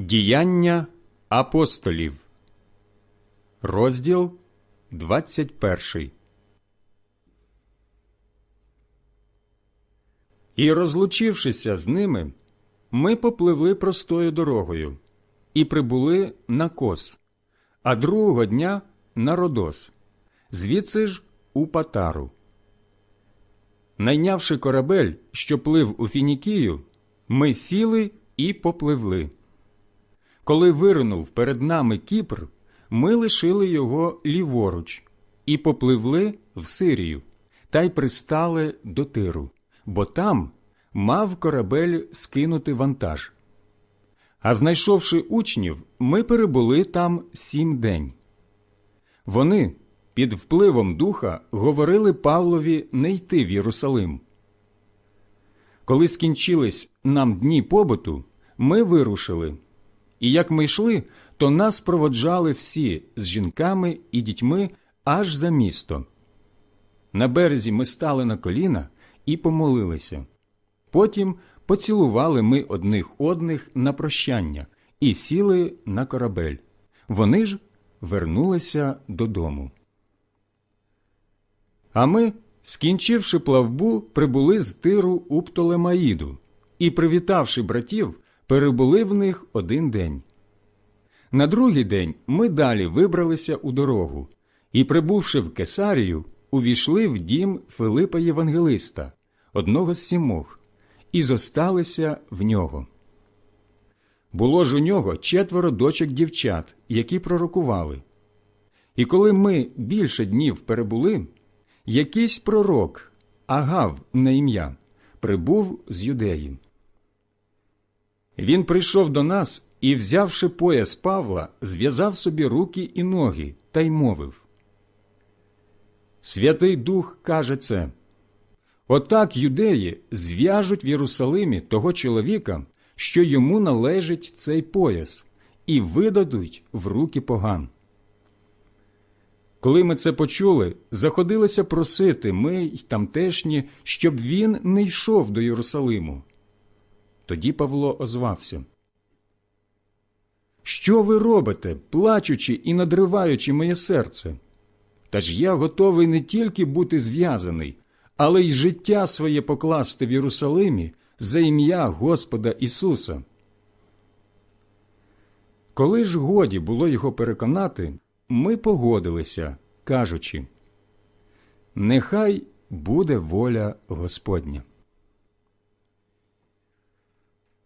Діяння апостолів, розділ 21. І, розлучившися з ними, ми попливли простою дорогою і прибули на кос, а другого дня на Родос, звідси ж у Патару. Найнявши корабель, що плив у Фінікію, ми сіли і попливли. Коли виринув перед нами Кіпр, ми лишили його ліворуч і попливли в Сирію, та й пристали до тиру, бо там мав корабель скинути вантаж. А знайшовши учнів, ми перебули там сім день. Вони під впливом духа говорили Павлові не йти в Єрусалим. Коли скінчились нам дні побуту, ми вирушили. І як ми йшли, то нас проводжали всі з жінками і дітьми аж за місто. На березі ми стали на коліна і помолилися. Потім поцілували ми одних одних на прощання і сіли на корабель. Вони ж вернулися додому. А ми, скінчивши плавбу, прибули з тиру у Птолемаїду і, привітавши братів, перебули в них один день. На другий день ми далі вибралися у дорогу і, прибувши в Кесарію, увійшли в дім Филипа Євангелиста, одного з сімох, і зосталися в нього. Було ж у нього четверо дочок дівчат, які пророкували. І коли ми більше днів перебули, якийсь пророк, Агав на ім'я, прибув з юдеї. Він прийшов до нас і, взявши пояс Павла, зв'язав собі руки і ноги та й мовив. Святий Дух каже це. Отак юдеї зв'яжуть в Єрусалимі того чоловіка, що йому належить цей пояс, і видадуть в руки поган. Коли ми це почули, заходилися просити ми й тамтешні, щоб він не йшов до Єрусалиму. Тоді Павло озвався. Що ви робите, плачучи і надриваючи моє серце? Та ж я готовий не тільки бути зв'язаний, але й життя своє покласти в Єрусалимі за ім'я Господа Ісуса. Коли ж годі було його переконати, ми погодилися, кажучи Нехай буде воля Господня.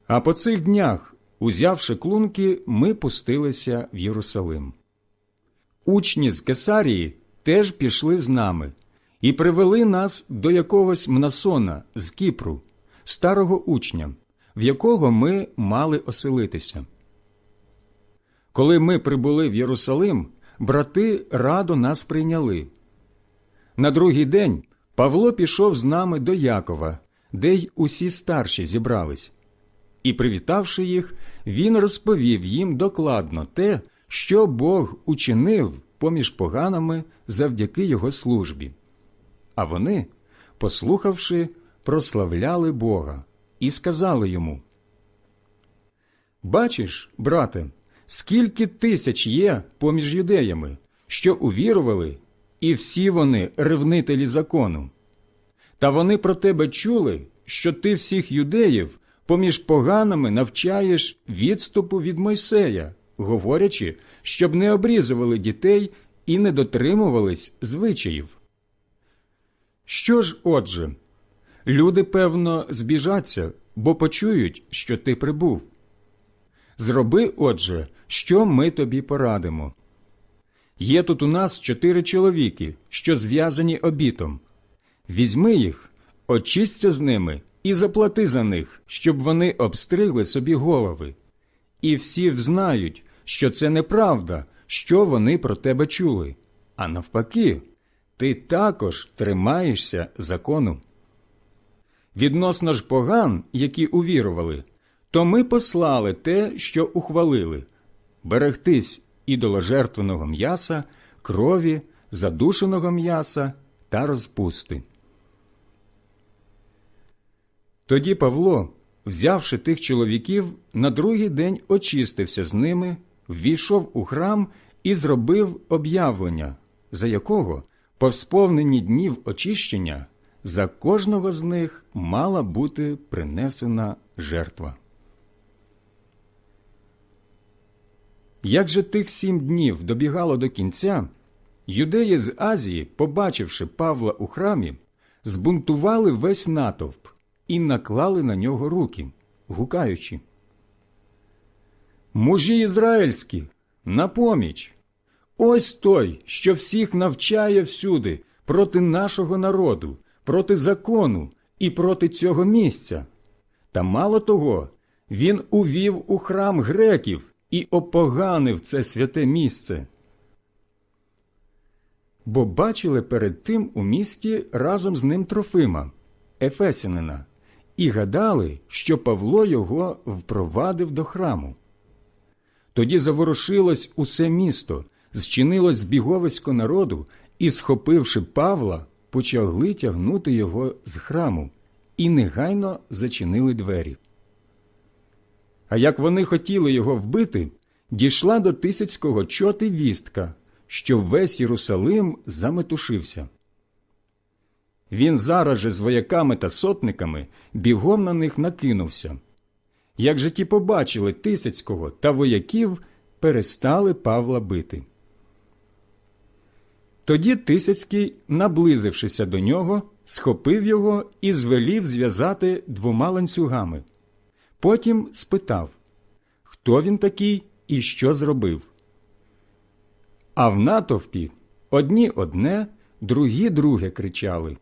А по цих днях, узявши клунки, ми пустилися в Єрусалим. Учні з Кесарії теж пішли з нами і привели нас до якогось Мнасона з Кіпру, старого учня, в якого ми мали оселитися. Коли ми прибули в Єрусалим, брати радо нас прийняли. На другий день Павло пішов з нами до Якова, де й усі старші зібрались. І, привітавши їх, він розповів їм докладно те, що Бог учинив поміж поганами завдяки його службі. А вони, послухавши, прославляли Бога і сказали йому Бачиш, брате, скільки тисяч є поміж юдеями, що увірували, і всі вони ревнителі закону. Та вони про тебе чули, що ти всіх юдеїв поміж поганими навчаєш відступу від Мойсея, говорячи, щоб не обрізували дітей і не дотримувались звичаїв. Що ж, отже, люди, певно, збіжаться, бо почують, що ти прибув. Зроби, отже, що ми тобі порадимо. Є тут у нас чотири чоловіки, що зв'язані обітом. Візьми їх, очисться з ними і заплати за них, щоб вони обстригли собі голови. І всі взнають, що це неправда, що вони про тебе чули. А навпаки, ти також тримаєшся закону. Відносно ж поган, які увірували, то ми послали те, що ухвалили берегтись ідоложертвеного м'яса, крові, задушеного м'яса та розпусти. Тоді Павло, взявши тих чоловіків, на другий день очистився з ними, ввійшов у храм і зробив об'явлення, за якого, по сповненні днів очищення, за кожного з них мала бути принесена жертва. Як же тих сім днів добігало до кінця, юдеї з Азії, побачивши Павла у храмі, збунтували весь натовп і наклали на нього руки, гукаючи. Мужі ізраїльські, на поміч! Ось той, що всіх навчає всюди проти нашого народу, проти закону і проти цього місця. Та мало того, він увів у храм греків і опоганив це святе місце. Бо бачили перед тим у місті разом з ним Трофима, Ефесянина, і гадали, що Павло його впровадив до храму. Тоді заворушилось усе місто, зчинилось збіговисько народу, і, схопивши Павла, почали тягнути його з храму і негайно зачинили двері. А як вони хотіли його вбити, дійшла до Тисяцького чоти вістка, що весь Єрусалим заметушився. Він зараз же з вояками та сотниками бігом на них накинувся. Як же ті побачили Тисяцького та вояків, перестали Павла бити. Тоді Тисяцький, наблизившися до нього, схопив його і звелів зв'язати двома ланцюгами. Потім спитав, хто він такий і що зробив. А в натовпі одні одне, другі друге кричали.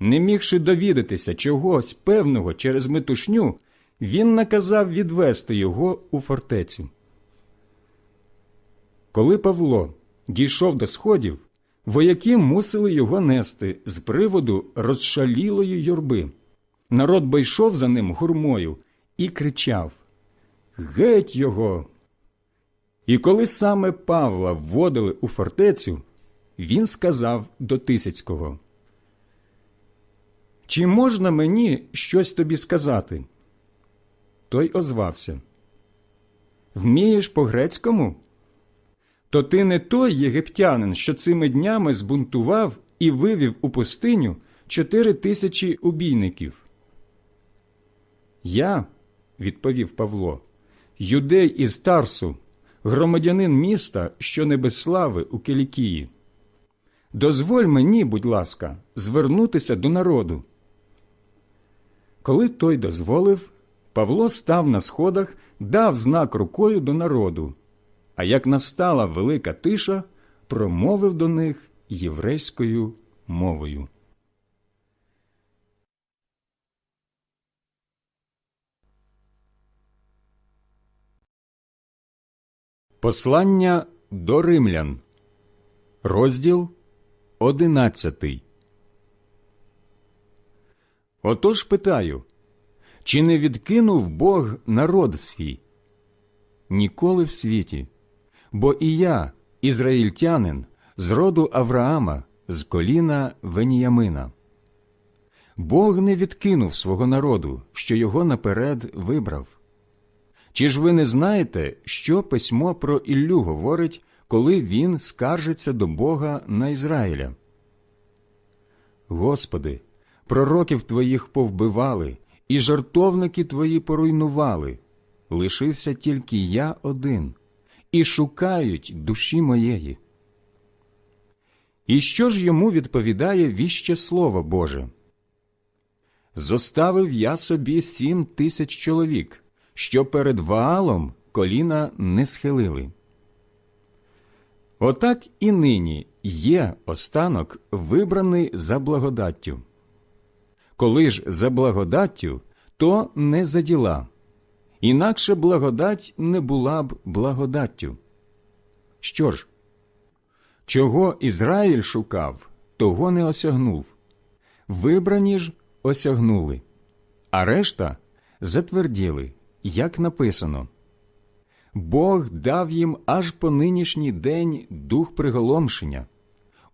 Не мігши довідатися чогось певного через метушню, він наказав відвести його у фортецю. Коли Павло дійшов до сходів, вояки мусили його нести з приводу розшалілої юрби. Народ бо йшов за ним гурмою і кричав Геть його! І коли саме Павла вводили у фортецю, він сказав до Тисяцького Чи можна мені щось тобі сказати? Той озвався Вмієш по грецькому? То ти не той єгиптянин, що цими днями збунтував і вивів у пустиню чотири тисячі убійників. Я, відповів Павло, юдей із Тарсу, громадянин міста, що не без слави у Кілікії. Дозволь мені, будь ласка, звернутися до народу. Коли той дозволив, Павло став на сходах, дав знак рукою до народу, а як настала велика тиша, промовив до них єврейською мовою. Послання до римлян, розділ одинадцятий. Отож питаю, чи не відкинув Бог народ свій? Ніколи в світі, бо і я, ізраїльтянин, з роду Авраама, з коліна Веніямина. Бог не відкинув свого народу, що його наперед вибрав. Чи ж ви не знаєте, що письмо про Іллю говорить, коли він скаржиться до Бога на Ізраїля? Господи, пророків твоїх повбивали, і жартовники твої поруйнували. Лишився тільки я один, і шукають душі моєї. І що ж йому відповідає віще Слово Боже? Зоставив я собі сім тисяч чоловік що перед Ваалом коліна не схилили. Отак і нині є останок, вибраний за благодаттю. Коли ж за благодаттю, то не за діла, інакше благодать не була б благодаттю. Що ж, чого Ізраїль шукав, того не осягнув, вибрані ж осягнули, а решта затверділи як написано. Бог дав їм аж по нинішній день дух приголомшення,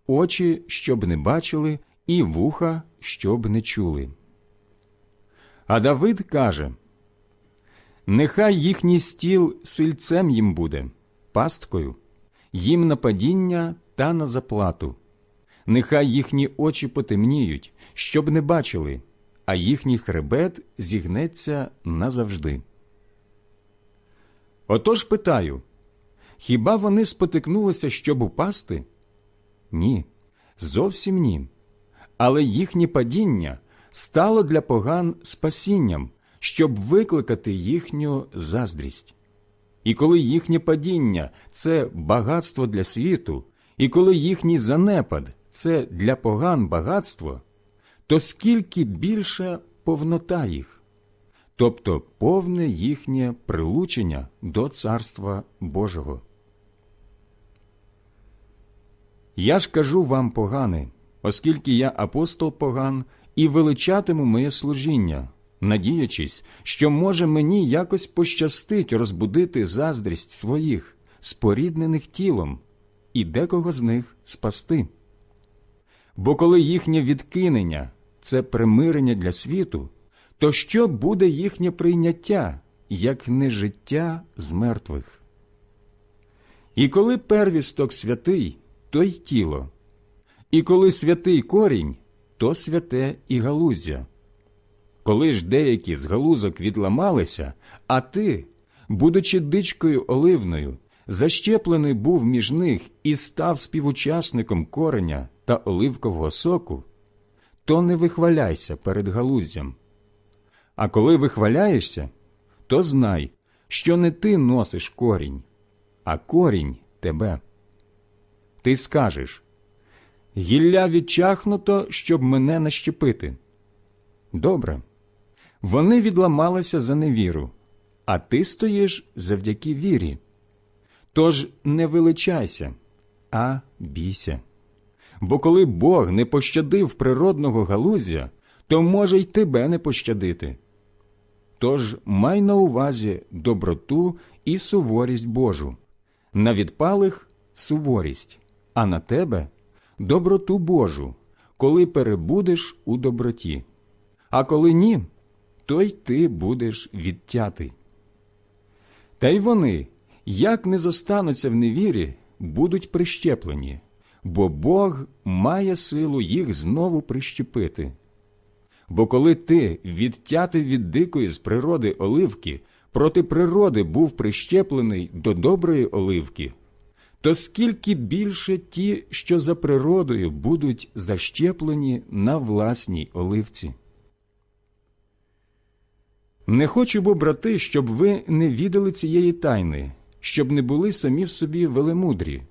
очі, щоб не бачили, і вуха, щоб не чули. А Давид каже Нехай їхній стіл сильцем їм буде, пасткою, їм на падіння та на заплату. Нехай їхні очі потемніють, щоб не бачили, а їхній хребет зігнеться назавжди. Отож питаю хіба вони спотикнулися, щоб упасти? Ні, зовсім ні. Але їхнє падіння стало для поган спасінням, щоб викликати їхню заздрість. І коли їхнє падіння це багатство для світу, і коли їхній занепад це для поган багатство, то скільки більше повнота їх, тобто повне їхнє прилучення до Царства Божого. Я ж кажу вам погане, оскільки я апостол поган і величатиму моє служіння, надіячись, що може мені якось пощастить розбудити заздрість своїх, споріднених тілом, і декого з них спасти. Бо коли їхнє відкинення це примирення для світу, то що буде їхнє прийняття, як не життя з мертвих? І коли первісток святий, то й тіло, і коли святий корінь, то святе і галуздя. Коли ж деякі з галузок відламалися, а ти, будучи дичкою оливною, защеплений був між них і став співучасником кореня та оливкового соку, то не вихваляйся перед галуздям. А коли вихваляєшся, то знай, що не ти носиш корінь, а корінь тебе. Ти скажеш Гілля відчахнуто, щоб мене нащепити. Добре. Вони відламалися за невіру, а ти стоїш завдяки вірі. Тож не величайся, а бійся. Бо коли Бог не пощадив природного галуздя, то може й тебе не пощадити. Тож май на увазі доброту і суворість Божу, на відпалих суворість, а на тебе доброту Божу, коли перебудеш у доброті, а коли ні, то й ти будеш відтятий. Та й вони, як не зостануться в невірі, будуть прищеплені, бо Бог має силу їх знову прищепити. Бо коли ти, відтятий від дикої з природи оливки, проти природи був прищеплений до доброї оливки, то скільки більше ті, що за природою будуть защеплені на власній оливці. Не хочу, бо, брати, щоб ви не відали цієї тайни, щоб не були самі в собі велемудрі,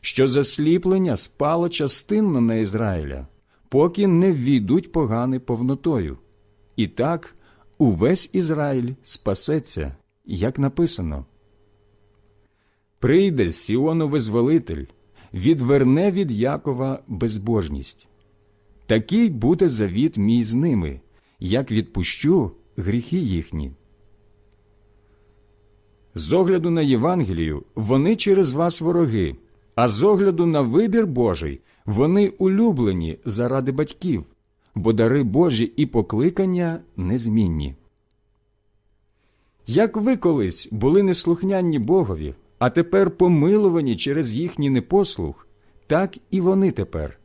що засліплення спало частинно на Ізраїля, поки не ввійдуть погани повнотою. І так увесь Ізраїль спасеться, як написано. Прийде Сіону визволитель, відверне від Якова безбожність. Такий буде завіт мій з ними, як відпущу гріхи їхні. З огляду на Євангелію вони через вас вороги, а з огляду на вибір Божий вони улюблені заради батьків, бо дари Божі і покликання незмінні. Як ви колись були неслухнянні Богові, а тепер помилувані через їхній непослух, так і вони тепер,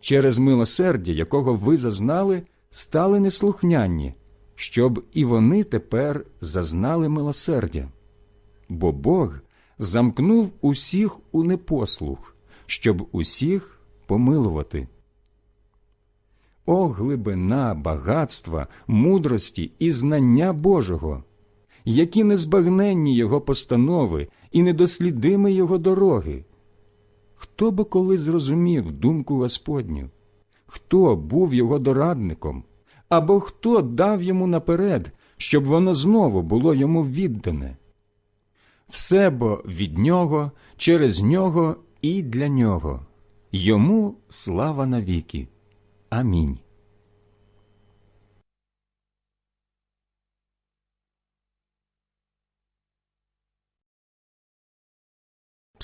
через милосердя, якого ви зазнали, стали неслухнянні, щоб і вони тепер зазнали милосердя. Бо Бог замкнув усіх у непослух, щоб усіх помилувати. О, глибина багатства, мудрості і знання Божого, які незбагненні Його постанови і недослідими Його дороги. Хто би коли зрозумів думку Господню? Хто був його дорадником? Або хто дав йому наперед, щоб воно знову було йому віддане? Все бо від нього, через нього і для нього. Йому слава навіки. Амінь.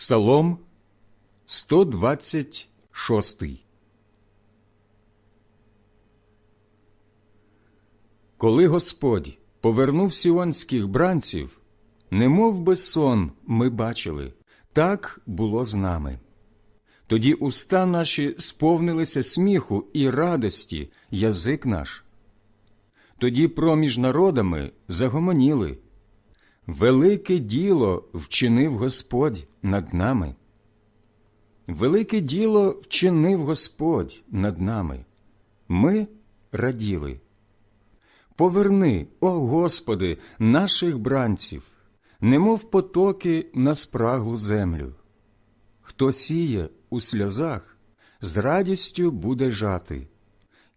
Псалом 126 Коли Господь повернув сіонських бранців, немов би сон ми бачили, так було з нами. Тоді уста наші сповнилися сміху і радості, язик наш. Тоді проміж народами загомоніли. Велике діло вчинив Господь над нами. Велике діло вчинив Господь над нами. Ми раділи. Поверни, о Господи, наших бранців, немов потоки на спраглу землю. Хто сіє у сльозах, з радістю буде жати.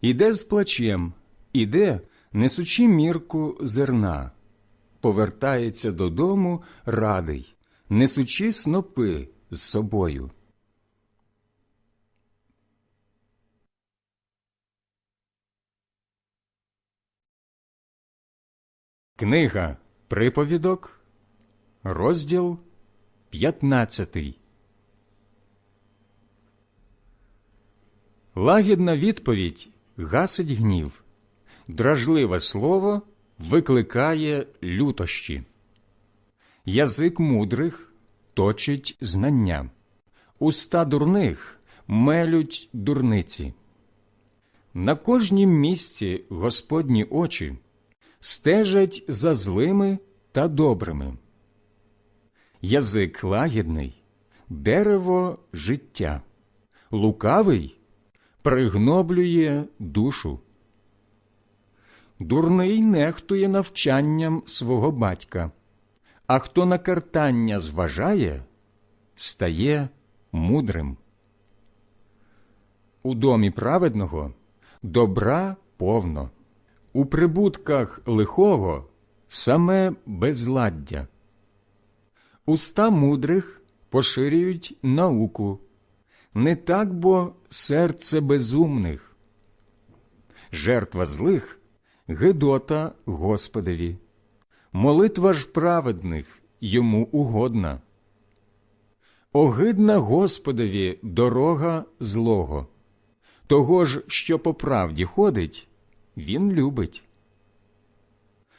Іде з плачем, іде, несучи мірку зерна, повертається додому радий, несучи снопи з собою. Книга Приповідок, розділ 15 Лагідна відповідь гасить гнів, дражливе слово викликає лютощі. Язик мудрих точить знання, уста дурних мелють дурниці. На кожнім місці Господні очі стежать за злими та добрими. Язик лагідний, дерево життя, лукавий пригноблює душу. Дурний нехтує навчанням свого батька, а хто на картання зважає, стає мудрим. У домі праведного добра повно, у прибутках лихого саме безладдя. Уста мудрих поширюють науку, не так бо серце безумних. Жертва злих гидота Господеві, молитва ж праведних йому угодна. Огидна Господові дорога злого, того ж, що по правді ходить, він любить.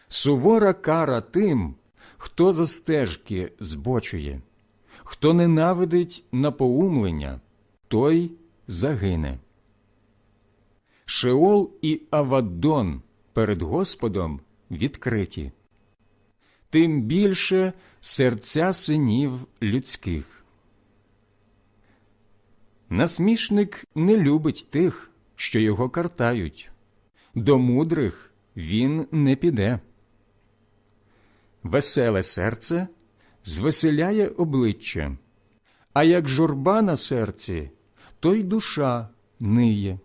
Сувора кара тим, хто за стежки збочує, хто ненавидить напоумлення, той загине. Шеол і Аваддон перед Господом відкриті, тим більше серця синів людських. Насмішник не любить тих, що його картають, до мудрих він не піде. Веселе серце звеселяє обличчя, а як журба на серці, то й душа ниє.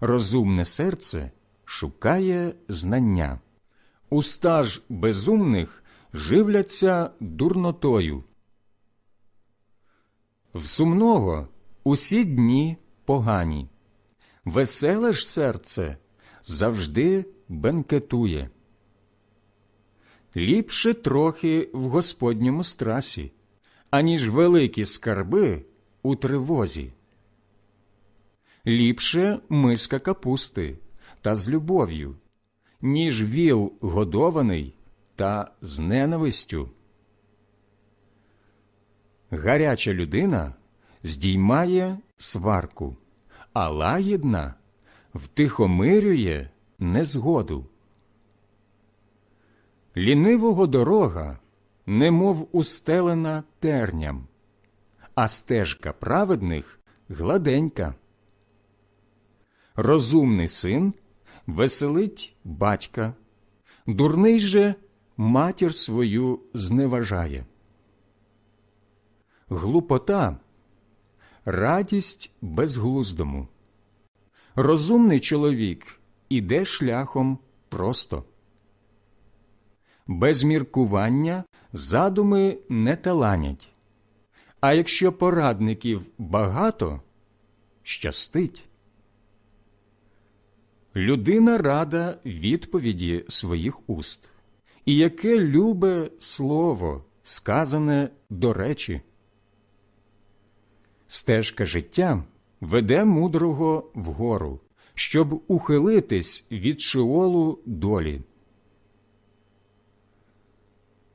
Розумне серце шукає знання, уста ж безумних живляться дурнотою. В сумного усі дні погані, веселе ж серце завжди бенкетує. Ліпше трохи в Господньому страсі, аніж великі скарби у тривозі. Ліпше миска капусти та з любов'ю, ніж віл годований та з ненавистю. Гаряча людина здіймає сварку, а лагідна втихомирює незгоду. Лінивого дорога, немов устелена терням, а стежка праведних гладенька. Розумний син веселить батька, дурний же матір свою зневажає. Глупота радість безглуздому. Розумний чоловік іде шляхом просто. Без міркування задуми не таланять, а якщо порадників багато, щастить. Людина рада відповіді своїх уст, і яке любе слово, сказане до речі. Стежка життя веде мудрого вгору, щоб ухилитись від шиолу долі.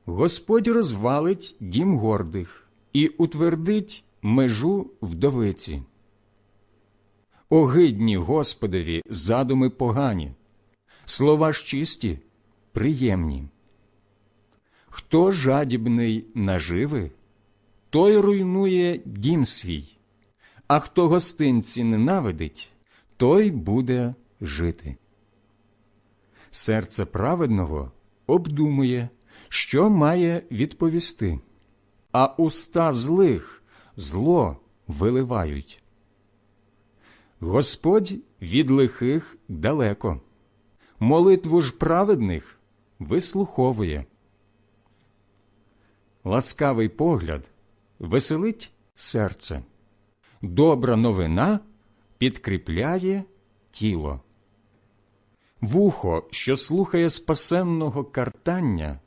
Господь розвалить дім гордих і утвердить межу вдовиці. Огидні Господові задуми погані, слова ж чисті, приємні. Хто жадібний наживи, той руйнує дім свій, а хто гостинці ненавидить, той буде жити. Серце праведного обдумує, що має відповісти, а уста злих зло виливають. Господь від лихих далеко, молитву ж праведних вислуховує. Ласкавий погляд веселить серце, добра новина підкріпляє тіло. Вухо, що слухає спасенного картання,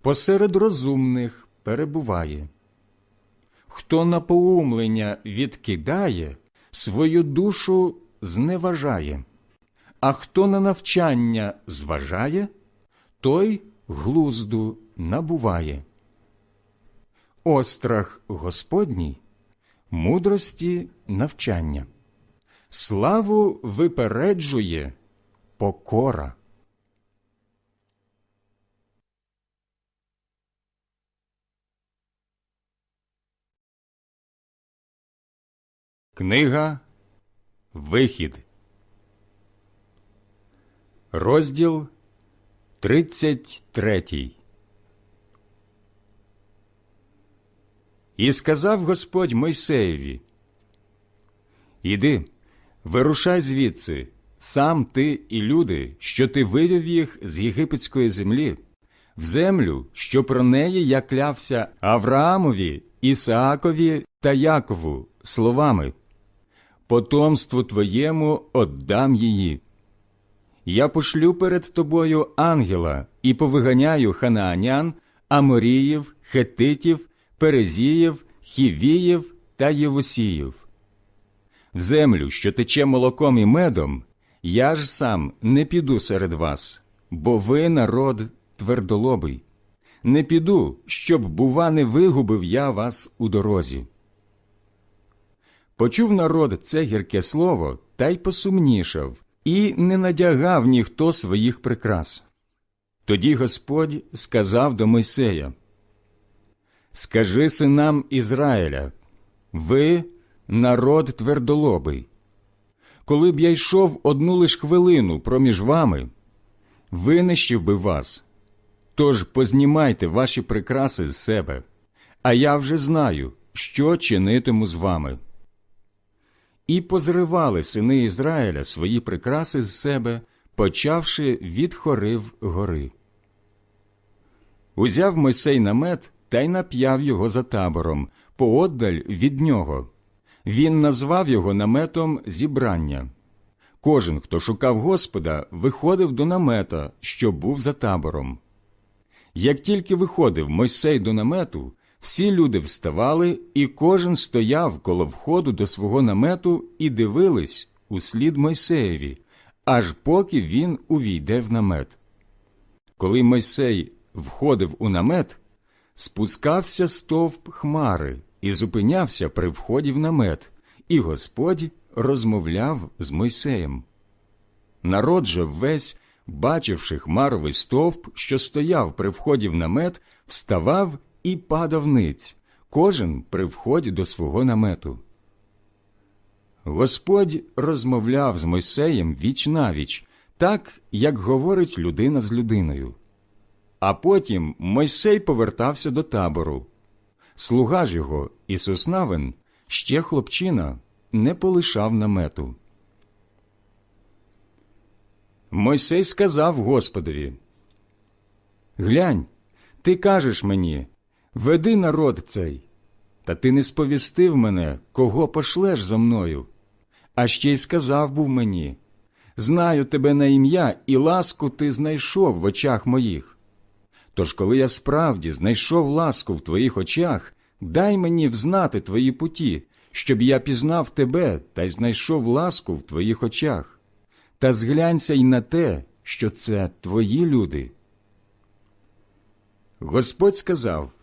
посеред розумних перебуває. Хто напоумлення відкидає, свою душу зневажає, а хто на навчання зважає, той глузду набуває. Острах Господній мудрості навчання, славу випереджує покора. Книга Вихід, розділ 33 І сказав Господь Мойсеєві, Іди, вирушай звідси, сам ти і люди, що ти вивів їх з єгипетської землі, в землю, що про неї я клявся Авраамові, Ісаакові та Якову словами потомству твоєму отдам її. Я пошлю перед тобою ангела і повиганяю ханаанян, аморіїв, хетитів, перезіїв, хівіїв та євусіїв. В землю, що тече молоком і медом, я ж сам не піду серед вас, бо ви народ твердолобий. Не піду, щоб, бува, не вигубив я вас у дорозі. Почув народ це гірке слово та й посумнішав, і не надягав ніхто своїх прикрас. Тоді Господь сказав до Мойсея Скажи синам Ізраїля, ви народ твердолобий. Коли б я йшов одну лиш хвилину проміж вами, винищив би вас. Тож познімайте ваші прикраси з себе, а я вже знаю, що чинитиму з вами. І позривали сини Ізраїля свої прикраси з себе, почавши від хорив гори. Узяв Мойсей намет та й нап'яв його за табором, пооддаль від нього. Він назвав його наметом зібрання. Кожен, хто шукав Господа, виходив до намета, що був за табором. Як тільки виходив Мойсей до намету, всі люди вставали, і кожен стояв коло входу до свого намету і дивились у слід Мойсеєві, аж поки він увійде в намет. Коли Мойсей входив у намет, спускався стовп хмари і зупинявся при вході в намет, і Господь розмовляв з Мойсеєм. Народ же весь, бачивши хмаровий стовп, що стояв при вході в намет, вставав і падав ниць, кожен при вході до свого намету. Господь розмовляв з Мойсеєм віч навіч, так, як говорить людина з людиною. А потім Мойсей повертався до табору. Слуга ж його, Ісус Навин, ще хлопчина, не полишав намету. Мойсей сказав Господові Глянь, ти кажеш мені, веди народ цей, та ти не сповістив мене, кого пошлеш зо мною. А ще й сказав був мені Знаю тебе на ім'я, і ласку ти знайшов в очах моїх. Тож, коли я справді знайшов ласку в твоїх очах, дай мені взнати твої путі, щоб я пізнав тебе та й знайшов ласку в твоїх очах. та зглянься й на те, що це твої люди. Господь сказав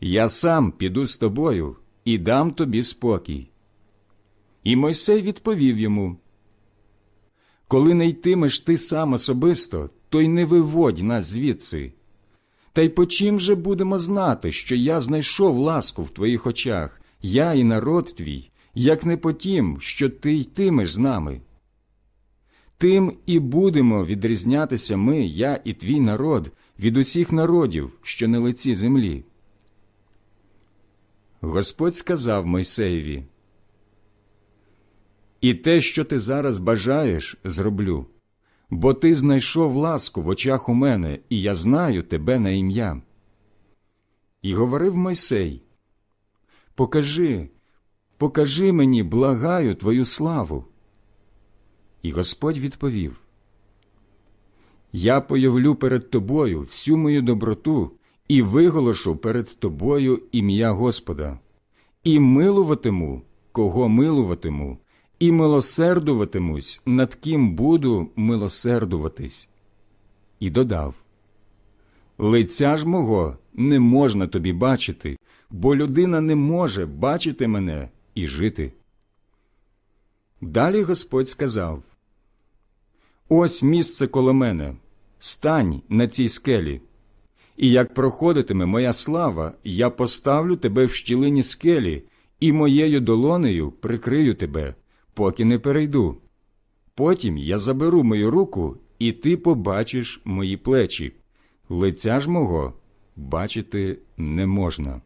Я сам піду з тобою і дам тобі спокій. І Мойсей відповів йому Коли не йтимеш ти сам особисто, то й не виводь нас звідси. Та й по чим же будемо знати, що я знайшов ласку в твоїх очах, я і народ твій, як не по тім, що ти йтимеш з нами. Тим і будемо відрізнятися ми, я і твій народ, від усіх народів, що на лиці землі. Господь сказав Мойсеєві, І те, що ти зараз бажаєш, зроблю, бо ти знайшов ласку в очах у мене, і я знаю тебе на ім'я. І говорив Мойсей, Покажи, покажи мені, благаю твою славу. І Господь відповів Я появлю перед тобою всю мою доброту і виголошу перед тобою ім'я Господа, і милуватиму, кого милуватиму, і милосердуватимусь, над ким буду милосердуватись. І додав Лиця ж мого не можна тобі бачити, бо людина не може бачити мене і жити. Далі Господь сказав Ось місце коло мене, стань на цій скелі. І як проходитиме моя слава, я поставлю тебе в щілині скелі, і моєю долонею прикрию тебе, поки не перейду. Потім я заберу мою руку, і ти побачиш мої плечі. Лиця ж мого бачити не можна.